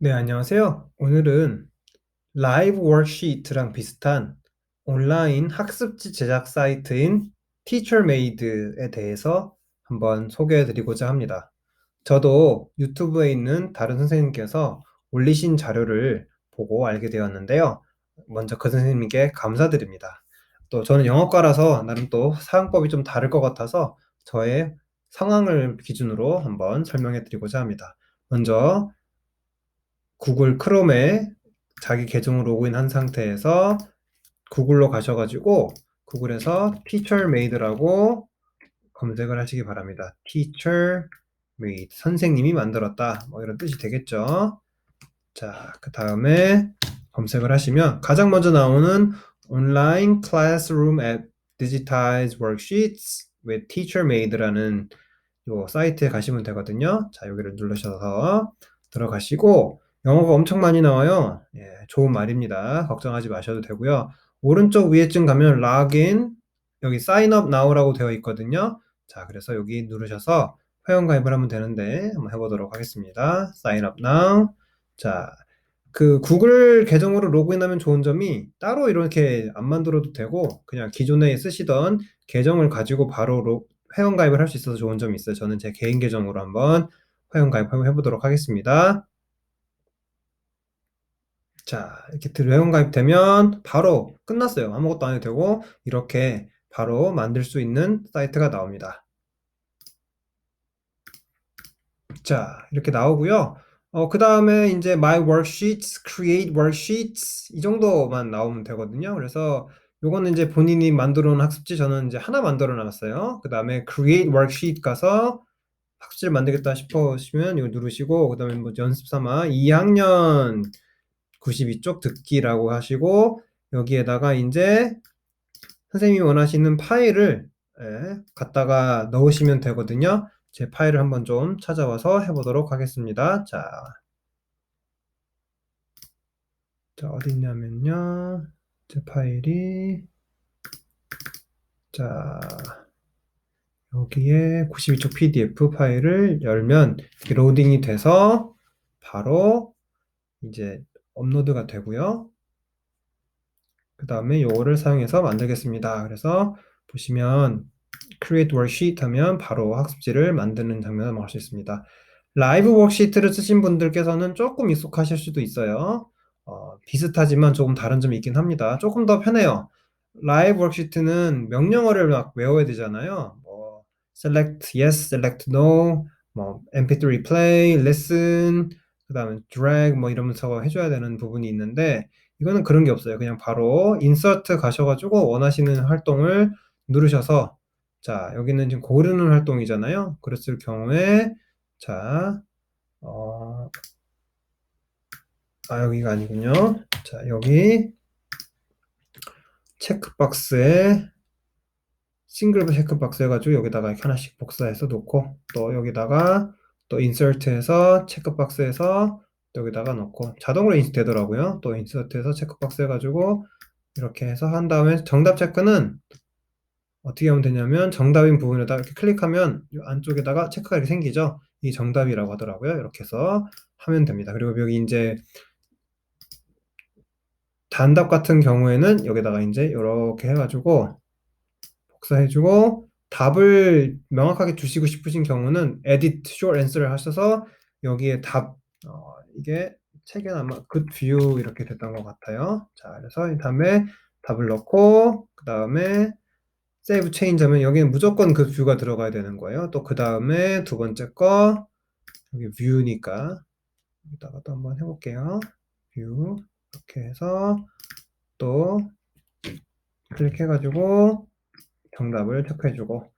네, 안녕하세요. 오늘은 라이브 워크시트랑 비슷한 온라인 학습지 제작 사이트인 티처메이드에 대해서 한번 소개해 드리고자 합니다. 저도 유튜브에 있는 다른 선생님께서 올리신 자료를 보고 알게 되었는데요. 먼저 그 선생님께 감사드립니다. 또 저는 영어과라서 나름 또 사용법이 좀 다를 것 같아서 저의 상황을 기준으로 한번 설명해 드리고자 합니다. 먼저 구글 크롬에 자기 계정으로 로그인 한 상태에서 구글로 가셔 가지고 구글에서 teacher made라고 검색을 하시기 바랍니다. teacher made 선생님이 만들었다 뭐 이런 뜻이 되겠죠. 자, 그 다음에 검색을 하시면 가장 먼저 나오는 online classroom app digitized worksheets with teacher made라는 요 사이트에 가시면 되거든요. 자, 여기를 누르셔서 들어가시고 영어가 엄청 많이 나와요. 예, 좋은 말입니다. 걱정하지 마셔도 되고요. 오른쪽 위에쯤 가면 login 여기 sign up now라고 되어 있거든요. 자, 그래서 여기 누르셔서 회원 가입을 하면 되는데 한번 해보도록 하겠습니다. sign up now. 자, 그 구글 계정으로 로그인하면 좋은 점이 따로 이렇게 안 만들어도 되고 그냥 기존에 쓰시던 계정을 가지고 바로 로, 회원 가입을 할 수 있어서 좋은 점이 있어요. 저는 제 개인 계정으로 한번 회원 가입해 보도록 하겠습니다. 자, 이렇게 회원 가입되면 바로 끝났어요. 아무것도 안 해도 되고 이렇게 바로 만들 수 있는 사이트가 나옵니다. 자, 이렇게 나오고요. 어, 그 다음에 이제 My Worksheets, Create Worksheets 이 정도만 나오면 되거든요. 그래서 요거는 이제 본인이 만들어 놓은 학습지 저는 이제 하나 만들어 놨어요. 그 다음에 Create Worksheet 가서 학습지를 만들겠다 싶으시면 이거 누르시고 그 다음에 뭐 연습 삼아 2학년 92쪽 듣기라고 하시고 여기에다가 이제 선생님이 원하시는 파일을 예, 갖다가 넣으시면 되거든요. 제 파일을 한번 좀 찾아와서 해보도록 하겠습니다. 자, 자 어디 있냐면요. 제 파일이 자 여기에 92쪽 PDF 파일을 열면 로딩이 돼서 바로 이제 업로드가 되고요. 그 다음에 요거를 사용해서 만들겠습니다. 그래서 보시면 create worksheet 하면 바로 학습지를 만드는 장면을 볼 수 있습니다. 라이브 워크시트를 쓰신 분들께서는 조금 익숙하실 수도 있어요. 어, 비슷하지만 조금 다른 점이 있긴 합니다. 조금 더 편해요. 라이브 워크시트는 명령어를 막 외워야 되잖아요. 뭐 select yes, select no, 뭐 mp3 play, listen, 그 다음에 drag 뭐 이러면서 해줘야 되는 부분이 있는데 이거는 그런 게 없어요. 그냥 바로 insert 가셔가지고 원하시는 활동을 누르셔서 자 여기는 지금 고르는 활동이잖아요. 그랬을 경우에 자 어, 아 여기가 아니군요. 자 여기 체크박스에 싱글 체크박스 해가지고 여기다가 이렇게 하나씩 복사해서 놓고 또 여기다가 또 인서트해서 체크박스에서 여기다가 넣고 자동으로 인스 되더라고요. 또 인서트해서 체크박스 해가지고 이렇게 해서 한 다음에 정답 체크는 어떻게 하면 되냐면 정답인 부분에다 이렇게 클릭하면 이 안쪽에다가 체크가 이렇게 생기죠. 이 정답이라고 하더라고요. 이렇게 해서 하면 됩니다. 그리고 여기 이제 단답 같은 경우에는 여기다가 이제 이렇게 해가지고 복사해주고 답을 명확하게 주시고 싶으신 경우는 edit short answer를 하셔서 여기에 답 어, 이게 책에는 아마 good view 이렇게 됐던 것 같아요. 자, 그래서 이 다음에 답을 넣고 그 다음에 save change 하면 여기는 무조건 그 뷰가 들어가야 되는 거예요. 또 그 다음에 두 번째 거 여기 view니까 여기다가 또 한번 해볼게요. view 이렇게 해서 또 클릭해가지고 정답을 체크해주고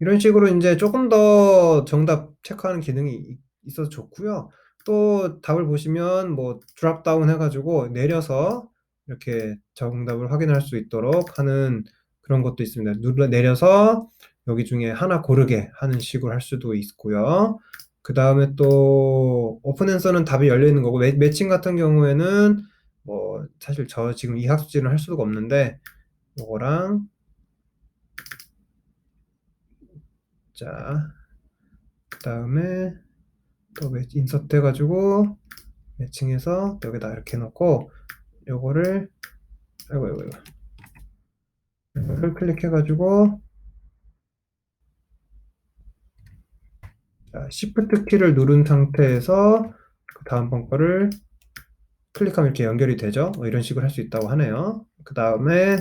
이런 식으로 이제 조금 더 정답 체크하는 기능이 있어서 좋고요. 또 답을 보시면 뭐 드랍 다운 해 가지고 내려서 이렇게 정답을 확인할 수 있도록 하는 그런 것도 있습니다. 눌러 내려서 여기 중에 하나 고르게 하는 식으로 할 수도 있고요. 그 다음에 또 오픈 앤서는 답이 열려 있는 거고 매, 매칭 같은 경우에는 뭐 사실 저 지금 이 학습지는 할 수가 없는데 이거랑 자, 그 다음에 또 인서트 해가지고 매칭해서 여기다 이렇게 놓고 요거를 아이고 아이고 아이고 이거를 클릭해 가지고 자, Shift 키를 누른 상태에서 그 다음 번 거를 클릭하면 이렇게 연결이 되죠. 뭐 이런 식으로 할 수 있다고 하네요. 그 다음에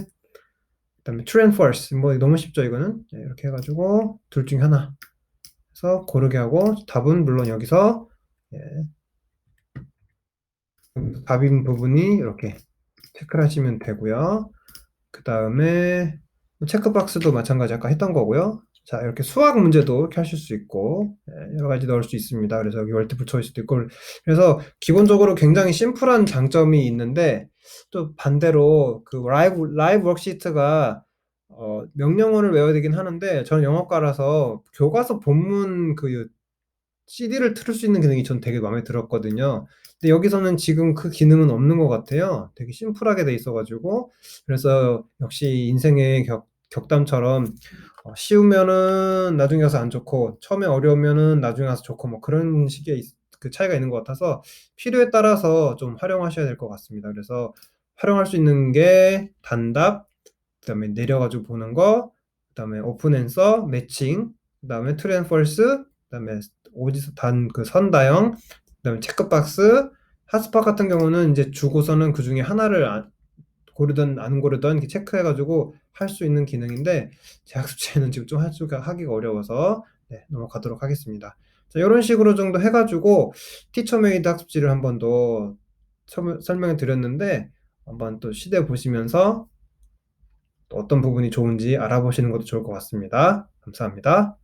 그다음에 true and false 뭐 너무 쉽죠 이거는 네, 이렇게 해가지고 둘 중에 하나 해서 고르게 하고 답은 물론 여기서 예. 답인 부분이 이렇게 체크를 하시면 되고요. 그 다음에 체크박스도 마찬가지 아까 했던 거고요. 자 이렇게 수학 문제도 이렇게 하실 수 있고 예, 여러 가지 넣을 수 있습니다. 그래서 여기 월티플 초이스도 있고 그래서 기본적으로 굉장히 심플한 장점이 있는데 또 반대로 그 라이브 라이브 워크시트가 어, 명령어를 외워야 되긴 하는데 저는 영어과라서 교과서 본문 그 CD를 틀을 수 있는 기능이 전 되게 마음에 들었거든요. 근데 여기서는 지금 그 기능은 없는 것 같아요. 되게 심플하게 돼 있어가지고 그래서 역시 인생의 격, 격담처럼 어, 쉬우면은 나중에 가서 안 좋고 처음에 어려우면은 나중에 가서 좋고 뭐 그런 식의 있- 그 차이가 있는 것 같아서 필요에 따라서 좀 활용하셔야 될 것 같습니다. 그래서 활용할 수 있는 게 단답, 그다음에 내려가지고 보는 거, 그다음에 오픈 앤서, 매칭, 그다음에 트루 앤 펄스, 그다음에 오지서 단그 선다형, 그다음에 체크박스, 핫스팟 같은 경우는 이제 주고서는 그 중에 하나를 안- 고르든 안 고르든 이렇게 체크해가지고 할 수 있는 기능인데 제 학습지에는 지금 좀 하기가 하기가 어려워서 네, 넘어가도록 하겠습니다. 자, 이런 식으로 정도 해가지고 티처 메이드 학습지를 한 번 더 설명을 드렸는데 한번 또 시대 보시면서 또 어떤 부분이 좋은지 알아보시는 것도 좋을 것 같습니다. 감사합니다.